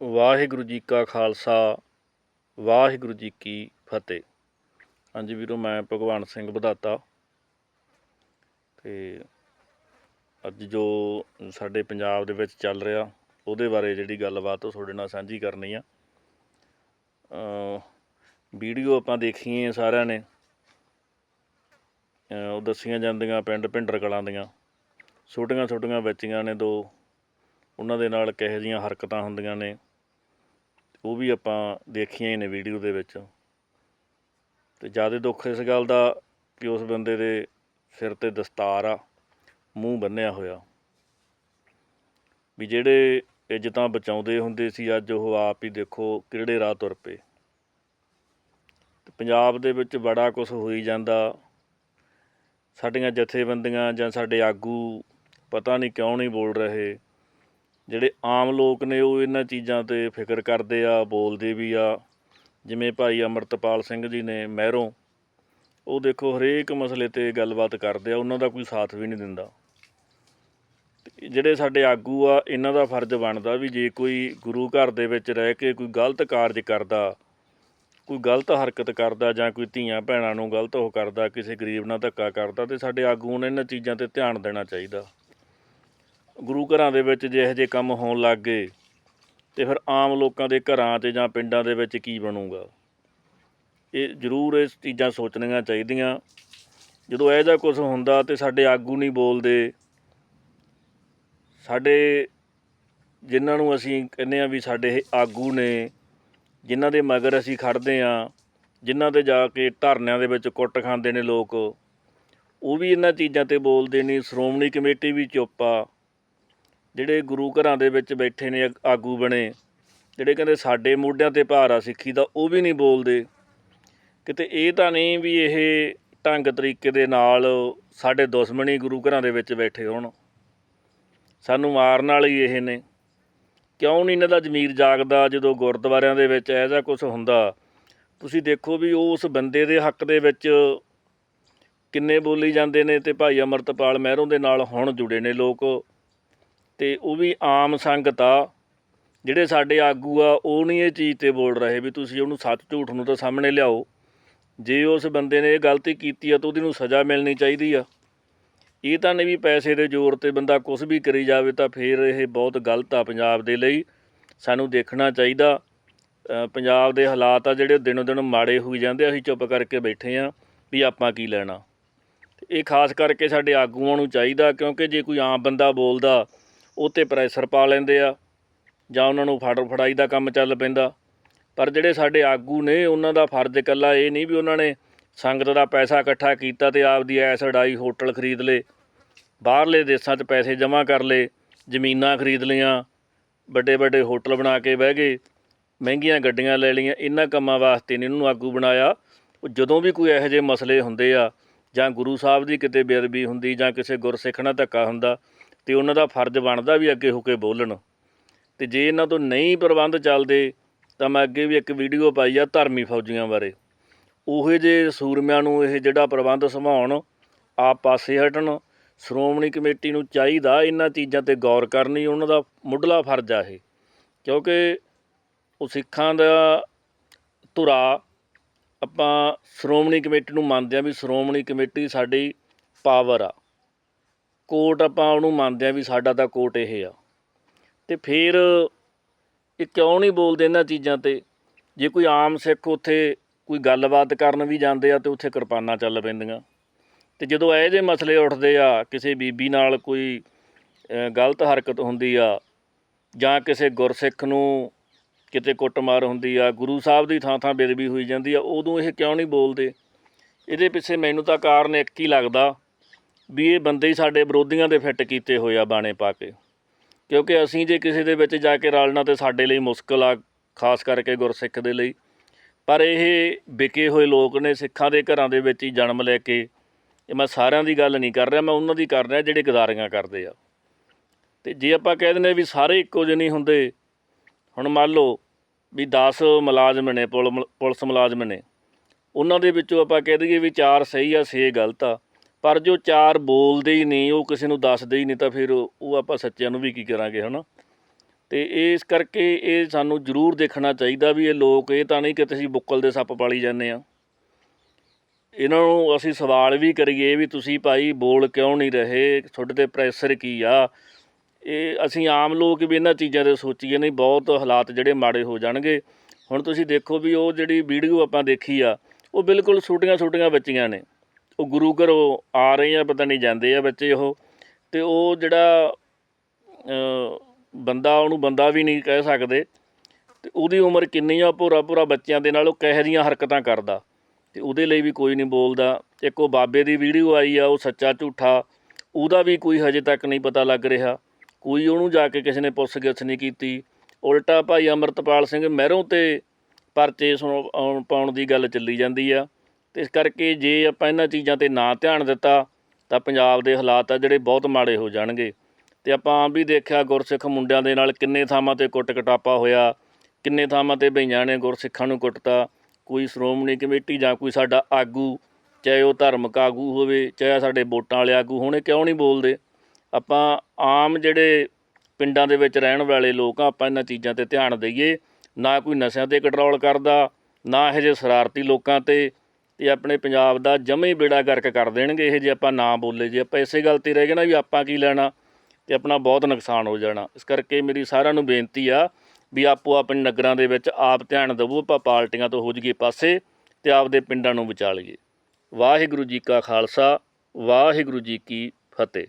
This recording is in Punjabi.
ਵਾਹਿਗੁਰੂ ਜੀ ਕਾ ਖਾਲਸਾ, ਵਾਹਿਗੁਰੂ ਜੀ ਕੀ ਫਤਿਹ। ਹਾਂਜੀ ਵੀਰੋ, ਮੈਂ ਭਗਵਾਨ ਸਿੰਘ ਵਧਾਤਾ। ਤੇ ਅੱਜ ਜੋ ਸਾਡੇ ਪੰਜਾਬ ਦੇ ਵਿੱਚ ਚੱਲ ਰਿਹਾ, ਉਹਦੇ ਬਾਰੇ ਜਿਹੜੀ ਗੱਲਬਾਤ ਉਹ ਤੁਹਾਡੇ ਨਾਲ ਸਾਂਝੀ ਕਰਨੀ ਆ। ਵੀਡੀਓ ਆਪਾਂ ਦੇਖੀਏ ਸਾਰਿਆਂ ਨੇ। ਉਹ ਦੱਸੀਆਂ ਜਾਂਦੀਆਂ ਪਿੰਡ ਭਿੰਡਰ ਕਲਾਂ ਦੀਆਂ। ਛੋਟੀਆਂ ਛੋਟੀਆਂ ਬੱਚੀਆਂ ਨੇ ਦੋ। ਉਹਨਾਂ ਦੇ ਨਾਲ ਕਿਹੋ ਜਿਹੀਆਂ ਹਰਕਤਾਂ ਹੁੰਦੀਆਂ ਨੇ, ਉਹ ਵੀ ਆਪਾਂ ਦੇਖੀਆਂ ਹੀ ਨੇ ਵੀਡੀਓ ਦੇ ਵਿੱਚ। ਤੇ ਜ਼ਿਆਦਾ ਦੁੱਖ ਇਸ ਗੱਲ ਦਾ ਕਿ ਉਸ ਬੰਦੇ ਦੇ ਸਿਰ ਤੇ ਦਸਤਾਰ ਆ, ਮੂੰਹ ਬੰਨਿਆ ਹੋਇਆ। ਵੀ ਜਿਹੜੇ ਇੱਜ਼ਤਾਂ ਬਚਾਉਂਦੇ ਹੁੰਦੇ ਸੀ, ਅੱਜ ਉਹ ਆਪ ਹੀ ਦੇਖੋ ਕਿਹੜੇ ਰਾਹ ਤੁਰ ਪਏ। ਤੇ ਪੰਜਾਬ ਦੇ ਵਿੱਚ ਬੜਾ ਕੁਝ ਹੋਈ ਜਾਂਦਾ। ਸਾਡੀਆਂ ਜਥੇਬੰਦੀਆਂ ਜਾਂ ਸਾਡੇ ਆਗੂ ਪਤਾ ਨਹੀਂ ਕਿਉਂ ਨਹੀਂ ਬੋਲ ਰਹੇ। ਜਿਹੜੇ ਆਮ ਲੋਕ ਨੇ ਉਹ ਇਹਨਾਂ ਚੀਜ਼ਾਂ ਤੇ ਫਿਕਰ ਕਰਦੇ ਆ, ਬੋਲਦੇ ਵੀ ਆ। ਜਿਵੇਂ ਭਾਈ ਅੰਮ੍ਰਿਤਪਾਲ ਸਿੰਘ ਜੀ ਨੇ ਮਹਿਰੋਂ, ਉਹ ਦੇਖੋ ਹਰੇਕ ਮਸਲੇ ਤੇ ਗੱਲਬਾਤ ਕਰਦੇ ਆ, ਉਹਨਾਂ ਦਾ ਕੋਈ ਸਾਥ ਵੀ ਨਹੀਂ ਦਿੰਦਾ। ਤੇ ਜਿਹੜੇ ਸਾਡੇ ਆਗੂ ਆ, ਇਹਨਾਂ ਦਾ ਫਰਜ਼ ਬਣਦਾ ਵੀ ਜੇ ਕੋਈ ਗੁਰੂ ਘਰ ਦੇ ਵਿੱਚ ਰਹਿ ਕੇ ਕੋਈ ਗਲਤ ਕਾਰਜ ਕਰਦਾ, ਕੋਈ ਗਲਤ ਹਰਕਤ ਕਰਦਾ ਜਾਂ ਕੋਈ ਧੀਆਂ ਭੈਣਾਂ ਨੂੰ ਗਲਤ ਉਹ ਕਰਦਾ, ਕਿਸੇ ਗਰੀਬ ਨਾਲ ਧੱਕਾ ਕਰਦਾ, ਤੇ ਸਾਡੇ ਆਗੂ ਨੂੰ ਇਹਨਾਂ ਚੀਜ਼ਾਂ ਤੇ ਧਿਆਨ ਦੇਣਾ ਚਾਹੀਦਾ। ਗੁਰੂ ਘਰਾਂ ਦੇ ਵਿੱਚ ਜੇ ਇਹੋ ਜਿਹੇ ਕੰਮ ਹੋਣ ਲੱਗ ਗਏ ਤੇ ਫਿਰ ਆਮ ਲੋਕਾਂ ਦੇ ਘਰਾਂ 'ਚ ਜਾਂ ਪਿੰਡਾਂ ਦੇ ਵਿੱਚ ਕੀ ਬਣੂਗਾ? ਇਹ ਜ਼ਰੂਰ ਇਹ ਚੀਜ਼ਾਂ ਸੋਚਣੀਆਂ ਚਾਹੀਦੀਆਂ। ਜਦੋਂ ਇਹੋ ਜਿਹਾ ਕੁਝ ਹੁੰਦਾ ਤੇ ਸਾਡੇ ਆਗੂ ਨਹੀਂ ਬੋਲਦੇ, ਸਾਡੇ ਜਿਨ੍ਹਾਂ ਨੂੰ ਅਸੀਂ ਕਹਿੰਦੇ ਆ ਵੀ ਸਾਡੇ ਇਹ ਆਗੂ ਨੇ, ਜਿਨ੍ਹਾਂ ਦੇ ਮਗਰ ਅਸੀਂ ਖੜਦੇ ਆ ਜਿਨ੍ਹਾਂ ਤੇ ਜਾ ਕੇ ਧਰਨਿਆਂ ਦੇ ਵਿੱਚ ਕੁੱਟ ਖਾਂਦੇ ਨੇ ਲੋਕ, ਉਹ ਵੀ ਇਹਨਾਂ ਚੀਜ਼ਾਂ ਤੇ ਬੋਲਦੇ ਨਹੀਂ ਸ਼੍ਰੋਮਣੀ ਕਮੇਟੀ ਵੀ ਚੁੱਪ ਆ। ਜਿਹੜੇ ਗੁਰੂ ਘਰਾਂ ਦੇ ਵਿੱਚ ਬੈਠੇ ਨੇ, ਆਗ- ਆਗੂ ਬਣੇ, ਜਿਹੜੇ ਕਹਿੰਦੇ ਸਾਡੇ ਮੋਢਿਆਂ ਤੇ ਭਾਰ ਆ ਸਿੱਖੀ ਦਾ, ਉਹ ਵੀ ਨਹੀਂ ਬੋਲਦੇ। ਕਿਤੇ ਇਹ ਤਾਂ ਨਹੀਂ ਵੀ ਇਹ ਢੰਗ ਤਰੀਕੇ ਦੇ ਨਾਲ ਸਾਡੇ ਦੁਸ਼ਮਣੀ ਗੁਰੂ ਘਰਾਂ ਦੇ ਵਿੱਚ ਬੈਠੇ ਹੋਣ। ਸਾਨੂੰ ਮਾਰਨ ਵਾਲੇ ਹੀ ਇਹ ਨੇ। ਕਿਉਂ ਨਹੀਂ ਇਹਨਾਂ ਦਾ ਜ਼ਮੀਰ ਜਾਗਦਾ ਜਦੋਂ ਗੁਰਦੁਆਰਿਆਂ ਦੇ ਵਿੱਚ ਇਹੋ ਜਿਹਾ ਕੁਝ ਹੁੰਦਾ? ਤੁਸੀਂ ਦੇਖੋ ਵੀ ਉਸ ਬੰਦੇ ਦੇ ਹੱਕ ਦੇ ਵਿੱਚ ਕਿੰਨੇ ਬੋਲੀ ਜਾਂਦੇ ਨੇ ਤੇ ਭਾਈ ਅਮਰਤਪਾਲ ਮਹਿਰੋਂ ਦੇ ਨਾਲ ਹੁਣ ਜੁੜੇ ਨੇ ਲੋਕ। ਤੇ ਉਹ ਵੀ ਆਮ ਸੰਗਤ ਆ। ਜਿਹੜੇ ਸਾਡੇ ਆਗੂ ਆ, ਉਹ ਨਹੀਂ ਇਹ ਚੀਜ਼ ਤੇ ਬੋਲ ਰਹੇ ਵੀ ਤੁਸੀਂ ਉਹਨੂੰ ਸੱਚ ਝੂਠ ਨੂੰ ਤਾਂ ਸਾਹਮਣੇ ਲਿਆਓ। ਜੇ ਉਸ ਬੰਦੇ ਨੇ ਇਹ ਗਲਤੀ ਕੀਤੀ ਆ ਤਾਂ ਉਹਦੀ ਨੂੰ ਸਜ਼ਾ ਮਿਲਣੀ ਚਾਹੀਦੀ ਆ। ਇਹ ਤਾਂ ਨਹੀਂ ਵੀ ਪੈਸੇ ਦੇ ਜ਼ੋਰ ਤੇ ਬੰਦਾ ਕੁਝ ਵੀ ਕਰੀ ਜਾਵੇ ਤਾਂ ਫਿਰ ਇਹ ਬਹੁਤ ਗਲਤ ਆ ਪੰਜਾਬ ਦੇ ਲਈ। ਸਾਨੂੰ ਦੇਖਣਾ ਚਾਹੀਦਾ। ਪੰਜਾਬ ਦੇ ਹਾਲਾਤ ਆ ਜਿਹੜੇ ਦਿਨੋਂ ਦਿਨ ਮਾੜੇ ਹੋਈ ਜਾਂਦੇ ਅਸੀਂ ਚੁੱਪ ਕਰਕੇ ਬੈਠੇ ਆ ਵੀ ਆਪਾਂ ਕੀ ਲੈਣਾ। ਇਹ ਖਾਸ ਕਰਕੇ ਸਾਡੇ ਆਗੂਆਂ ਨੂੰ ਚਾਹੀਦਾ ਕਿਉਂਕਿ ਜੇ ਕੋਈ ਆਮ ਬੰਦਾ ਬੋਲਦਾ ਉਹ 'ਤੇ ਪ੍ਰੈਸ਼ਰ ਪਾ ਲੈਂਦੇ ਆ, ਜਾਂ ਉਹਨਾਂ ਨੂੰ ਫੜ, ਫੜਾਈ ਦਾ ਕੰਮ ਚੱਲ ਪੈਂਦਾ। ਪਰ ਜਿਹੜੇ ਸਾਡੇ ਆਗੂ ਨੇ, ਉਹਨਾਂ ਦਾ ਫਰਜ਼ ਇਕੱਲਾ ਇਹ ਨਹੀਂ ਵੀ ਉਹਨਾਂ ਨੇ ਸੰਗਤ ਦਾ ਪੈਸਾ ਇਕੱਠਾ ਕੀਤਾ ਤੇ ਆਪਦੀ ਐਸ ਅਡਾਈ ਹੋਟਲ ਖਰੀਦ ਲਏ, ਬਾਹਰਲੇ ਦੇਸ਼ਾਂ 'ਚ ਪੈਸੇ ਜਮ੍ਹਾਂ ਕਰ ਲਏ, ਜ਼ਮੀਨਾਂ ਖਰੀਦ ਲਈਆਂ ਵੱਡੇ ਵੱਡੇ ਹੋਟਲ ਬਣਾ ਕੇ ਬਹਿ ਗਏ, ਮਹਿੰਗੀਆਂ ਗੱਡੀਆਂ ਲੈ ਲਈਆਂ, ਇਹਨਾਂ ਕੰਮਾਂ ਵਾਸਤੇ ਨਹੀਂ ਇਹਨੂੰ ਆਗੂ ਬਣਾਇਆ। ਉਹ ਜਦੋਂ ਵੀ ਕੋਈ ਇਹੋ ਜਿਹੇ ਮਸਲੇ ਹੁੰਦੇ ਆ, ਜਾਂ ਗੁਰੂ ਸਾਹਿਬ ਦੀ ਕਿਤੇ ਬੇਅਦਬੀ ਹੁੰਦੀ, ਜਾਂ ਕਿਸੇ ਗੁਰਸਿੱਖ ਨਾਲ ਧੱਕਾ ਹੁੰਦਾ ਤੇ ਉਹਨਾਂ ਦਾ ਫਰਜ਼ ਬਣਦਾ ਵੀ ਅੱਗੇ ਹੋ ਕੇ ਬੋਲਣ। ਤੇ ਜੇ ਇਹਨਾਂ ਤੋਂ ਨਹੀਂ ਪ੍ਰਬੰਧ ਚੱਲਦੇ, ਤਾਂ ਮੈਂ ਅੱਗੇ ਵੀ ਇੱਕ ਵੀਡੀਓ ਪਾਈ ਆ ਧਰਮੀ ਫੌਜੀਆਂ ਬਾਰੇ। ਉਹੇ ਜੇ ਸੂਰਮਿਆਂ ਨੂੰ ਇਹ ਜਿਹੜਾ ਪ੍ਰਬੰਧ ਸੰਭਾਉਣ ਆਪ ਪਾਸੇ ਹਟਣ, ਸ਼੍ਰੋਮਣੀ ਕਮੇਟੀ ਨੂੰ ਚਾਹੀਦਾ ਇਹਨਾਂ ਚੀਜ਼ਾਂ ਤੇ ਗੌਰ ਕਰਨੀ ਉਹਨਾਂ ਦਾ ਮੁੱਢਲਾ ਫਰਜ਼ ਆ ਇਹ। ਕਿਉਂਕਿ ਉਹ ਸਿੱਖਾਂ ਦਾ ਧੁਰਾ ਆਪਾਂ ਸ਼੍ਰੋਮਣੀ ਕਮੇਟੀ ਨੂੰ ਮੰਨਦੇ ਆ ਵੀ ਸ਼੍ਰੋਮਣੀ ਕਮੇਟੀ ਸਾਡੀ ਪਾਵਰ ਆ। ਕੋਟ ਆਪਾਂ ਉਹਨੂੰ ਮੰਨਦੇ ਆ ਵੀ ਸਾਡਾ ਤਾਂ ਕੋਟ ਇਹ ਆ। ਅਤੇ ਫਿਰ ਇਹ ਕਿਉਂ ਨਹੀਂ ਬੋਲਦੇ ਇਹਨਾਂ ਚੀਜ਼ਾਂ ਤੇ? ਜੇ ਕੋਈ ਆਮ ਸਿੱਖ ਉੱਥੇ ਕੋਈ ਗੱਲਬਾਤ ਕਰਨ ਵੀ ਜਾਂਦੇ ਆ ਤੇ ਉੱਥੇ ਕਿਰਪਾਨਾਂ ਚੱਲ ਪੈਂਦੀਆਂ। ਤੇ ਜਦੋਂ ਇਹੋ ਜਿਹੇ ਮਸਲੇ ਉੱਠਦੇ ਆ, ਕਿਸੇ ਬੀਬੀ ਨਾਲ ਕੋਈ ਗਲਤ ਹਰਕਤ ਹੁੰਦੀ ਆ ਜਾਂ ਕਿਸੇ ਗੁਰਸਿੱਖ ਨੂੰ ਕਿਤੇ ਕੁੱਟਮਾਰ ਹੁੰਦੀ ਆ, ਗੁਰੂ ਸਾਹਿਬ ਦੀ ਥਾਂ ਥਾਂ ਬੇਦਬੀ ਹੋਈ ਜਾਂਦੀ ਆ, ਉਦੋਂ ਇਹ ਕਿਉਂ ਨਹੀਂ ਬੋਲਦੇ? ਇਹਦੇ ਪਿੱਛੇ ਮੈਨੂੰ ਤਾਂ ਕਾਰਨ ਇੱਕ ਹੀ ਲੱਗਦਾ ਵੀ ਇਹ ਬੰਦੇ ਹੀ ਸਾਡੇ ਵਿਰੋਧੀਆਂ ਦੇ ਫਿੱਟ ਕੀਤੇ ਹੋਏ ਆ ਬਾਣੇ ਪਾ ਕੇ। ਕਿਉਂਕਿ ਅਸੀਂ ਜੇ ਕਿਸੇ ਦੇ ਵਿੱਚ ਜਾ ਕੇ ਰਲਣਾ ਤੇ ਸਾਡੇ ਲਈ ਮੁਸ਼ਕਲ ਆ, ਖਾਸ ਕਰਕੇ ਗੁਰਸਿੱਖ ਦੇ ਲਈ। ਪਰ ਇਹ ਵਿਕੇ ਹੋਏ ਲੋਕ ਨੇ ਸਿੱਖਾਂ ਦੇ ਘਰਾਂ ਦੇ ਵਿੱਚ ਹੀ ਜਨਮ ਲੈ ਕੇ, ਇਹ ਮੈਂ ਸਾਰਿਆਂ ਦੀ ਗੱਲ ਨਹੀਂ ਕਰ ਰਿਹਾ, ਮੈਂ ਉਹਨਾਂ ਦੀ ਕਰ ਰਿਹਾ ਜਿਹੜੇ ਗਦਾਰੀਆਂ ਕਰਦੇ ਆ। ਤੇ ਜੇ ਆਪਾਂ ਕਹਿ ਦਿੰਦੇ ਵੀ ਸਾਰੇ ਇੱਕੋ ਜਿਹੇ ਨਹੀਂ ਹੁੰਦੇ, ਹੁਣ ਮੰਨ ਲਓ ਵੀ 10 ਮੁਲਾਜ਼ਮ ਨੇ, ਪੁਲ ਪੁਲਿਸ ਮੁਲਾਜ਼ਮ ਨੇ, ਉਹਨਾਂ ਦੇ ਵਿੱਚੋਂ ਆਪਾਂ ਕਹਿ ਦਈਏ ਵੀ 4 ਸਹੀ ਆ 6 ਗਲਤ ਆ। ਪਰ ਜੋ ਚਾਰ ਬੋਲਦੇ ਹੀ ਨਹੀਂ ਉਹ ਕਿਸੇ ਨੂੰ ਦੱਸਦੇ ਹੀ ਨਹੀਂ ਤਾਂ ਫਿਰ ਉਹ ਆਪਾਂ ਸੱਚਿਆਂ ਨੂੰ ਵੀ ਕੀ ਕਰਾਂਗੇ, ਹਨਾ? ਤੇ ਇਸ ਕਰਕੇ ਇਹ ਸਾਨੂੰ ਜ਼ਰੂਰ ਦੇਖਣਾ ਚਾਹੀਦਾ ਵੀ ਇਹ ਲੋਕ, ਇਹ ਤਾਂ ਨਹੀਂ ਕਿ ਤੁਸੀਂ ਬੁੱਕਲ ਦੇ ਸੱਪ ਪਾਲੀ ਜਾਂਦੇ ਆ। ਇਹਨਾਂ ਨੂੰ ਅਸੀਂ ਸਵਾਲ ਵੀ ਕਰੀਏ ਵੀ ਤੁਸੀਂ ਭਾਈ ਬੋਲ ਕਿਉਂ ਨਹੀਂ ਰਹੇ? ਤੁਹਾਡੇ ਤੇ ਪ੍ਰੈਸ਼ਰ ਕੀ ਆ? ਇਹ ਅਸੀਂ ਆਮ ਲੋਕ ਵੀ ਇਹਨਾਂ ਚੀਜ਼ਾਂ ਤੇ ਸੋਚੀਏ, ਨਹੀਂ ਬਹੁਤ ਹਾਲਾਤ ਜਿਹੜੇ ਮਾੜੇ ਹੋ ਜਾਣਗੇ। ਹੁਣ ਤੁਸੀਂ ਦੇਖੋ ਵੀ ਉਹ ਜਿਹੜੀ ਵੀਡੀਓ ਆਪਾਂ ਦੇਖੀ ਆ, ਉਹ ਬਿਲਕੁਲ ਛੋਟੀਆਂ ਛੋਟੀਆਂ ਬੱਚੀਆਂ ਨੇ। ਉਹ ਗੁਰੂ ਘਰੋਂ ਆ ਰਹੇ ਆ, ਪਤਾ ਨਹੀਂ ਜਾਂਦੇ ਆ ਬੱਚੇ ਉਹ, ਤੇ ਉਹ ਜਿਹੜਾ ਬੰਦਾ, ਉਹਨੂੰ ਬੰਦਾ ਵੀ ਨਹੀਂ ਕਹਿ ਸਕਦੇ, ਤੇ ਉਹਦੀ ਉਮਰ ਕਿੰਨੀ ਆ ਪੂਰਾ ਪੂਰਾ ਬੱਚਿਆਂ ਦੇ ਨਾਲ ਉਹ ਕਿਹੋ ਜਿਹੀਆਂ ਹਰਕਤਾਂ ਕਰਦਾ, ਤੇ ਉਹਦੇ ਲਈ ਵੀ ਕੋਈ ਨਹੀਂ ਬੋਲਦਾ। ਇੱਕ ਉਹ ਬਾਬੇ ਦੀ ਵੀਡੀਓ ਆਈ ਆ, ਉਹ ਸੱਚਾ ਝੂਠਾ, ਉਹਦਾ ਵੀ ਕੋਈ ਹਜੇ ਤੱਕ ਨਹੀਂ ਪਤਾ ਲੱਗ ਰਿਹਾ। ਕੋਈ ਉਹਨੂੰ ਜਾ ਕੇ ਕਿਸੇ ਨੇ ਪੁੱਛ ਗਿੱਛ ਨਹੀਂ ਕੀਤੀ। ਉਲਟਾ ਭਾਈ ਅਮਰਤਪਾਲ ਸਿੰਘ ਮਹਿਰੋਂ ਤੇ ਪਰਚੇ ਸੁਣ- ਆਉਣ- ਪਾਉਣ ਦੀ ਗੱਲ ਚੱਲੀ ਜਾਂਦੀ ਆ। ਤੇ ਇਸ ਕਰਕੇ ਜੇ ਆਪਾਂ ਇਹਨਾਂ ਚੀਜ਼ਾਂ ਤੇ ਨਾ ਧਿਆਨ ਦਿੱਤਾ, ਤਾਂ ਪੰਜਾਬ ਦੇ ਹਾਲਾਤ ਆ ਜਿਹੜੇ ਬਹੁਤ ਮਾੜੇ ਹੋ ਜਾਣਗੇ। ਤੇ ਆਪਾਂ ਆਮ ਵੀ ਦੇਖਿਆ ਗੁਰਸਿੱਖ ਮੁੰਡਿਆਂ ਦੇ ਨਾਲ ਕਿੰਨੇ ਥਾਵਾਂ ਤੇ ਕੁੱਟ ਕਟਾਪਾ ਹੋਇਆ, ਕਿੰਨੇ ਥਾਵਾਂ ਤੇ ਬਈਆਂ ਨੇ ਗੁਰਸਿੱਖਾਂ ਨੂੰ ਕੁੱਟਤਾ। ਕੋਈ ਸ਼੍ਰੋਮਣੀ ਕਮੇਟੀ ਜਾਂ ਕੋਈ ਸਾਡਾ ਆਗੂ, ਚਾਹੇ ਉਹ ਧਾਰਮਿਕ ਆਗੂ ਹੋਵੇ, ਚਾਹੇ ਸਾਡੇ ਵੋਟਾਂ ਵਾਲੇ ਆਗੂ ਹੋਣੇ ਕਿਉਂ ਨਹੀਂ ਬੋਲਦੇ? ਆਪਾਂ ਆਮ ਜਿਹੜੇ ਪਿੰਡਾਂ ਦੇ ਵਿੱਚ ਰਹਿਣ ਵਾਲੇ ਲੋਕ ਆ, ਆਪਾਂ ਇਹਨਾਂ ਚੀਜ਼ਾਂ ਤੇ ਧਿਆਨ ਦਈਏ। ਨਾ ਕੋਈ ਨਸ਼ਿਆਂ ਤੇ ਕੰਟਰੋਲ ਕਰਦਾ, ਨਾ ਇਹੋ ਜਿਹੇ ਸ਼ਰਾਰਤੀ ਲੋਕਾਂ ਤੇ ਤੇ ਆਪਣੇ ਪੰਜਾਬ ਦਾ ਜਮੇ ਬੇੜਾ ਗਰਕ ਕਰ ਦੇਣਗੇ। ਇਹ ਜੇ ਆਪਾਂ ਨਾ ਬੋਲੇ, ਜੇ ਆਪਾਂ ਇਸੇ ਗੱਲ ਤੇ ਰਹਿ ਗਏ ਨਾ ਵੀ ਆਪਾਂ ਕੀ ਲੈਣਾ, ਤੇ ਆਪਣਾ ਬਹੁਤ ਨੁਕਸਾਨ ਹੋ ਜਾਣਾ। ਇਸ ਕਰਕੇ ਮੇਰੀ ਸਾਰਿਆਂ ਨੂੰ ਬੇਨਤੀ ਆ ਵੀ ਆਪੋ ਆਪਣੇ ਨਗਰਾਂ ਦੇ ਵਿੱਚ ਆਪ ਧਿਆਨ ਦੇਵੋ, ਆਪਾਂ ਪਾਰਟੀਆਂ ਤੋਂ ਹੋ ਜਾਈਏ ਪਾਸੇ ਤੇ ਆਪਦੇ ਪਿੰਡਾਂ ਨੂੰ ਬਚਾ ਲਈਏ। ਵਾਹਿਗੁਰੂ ਜੀ ਕਾ ਖਾਲਸਾ, ਵਾਹਿਗੁਰੂ ਜੀ ਕੀ ਫਤਿਹ।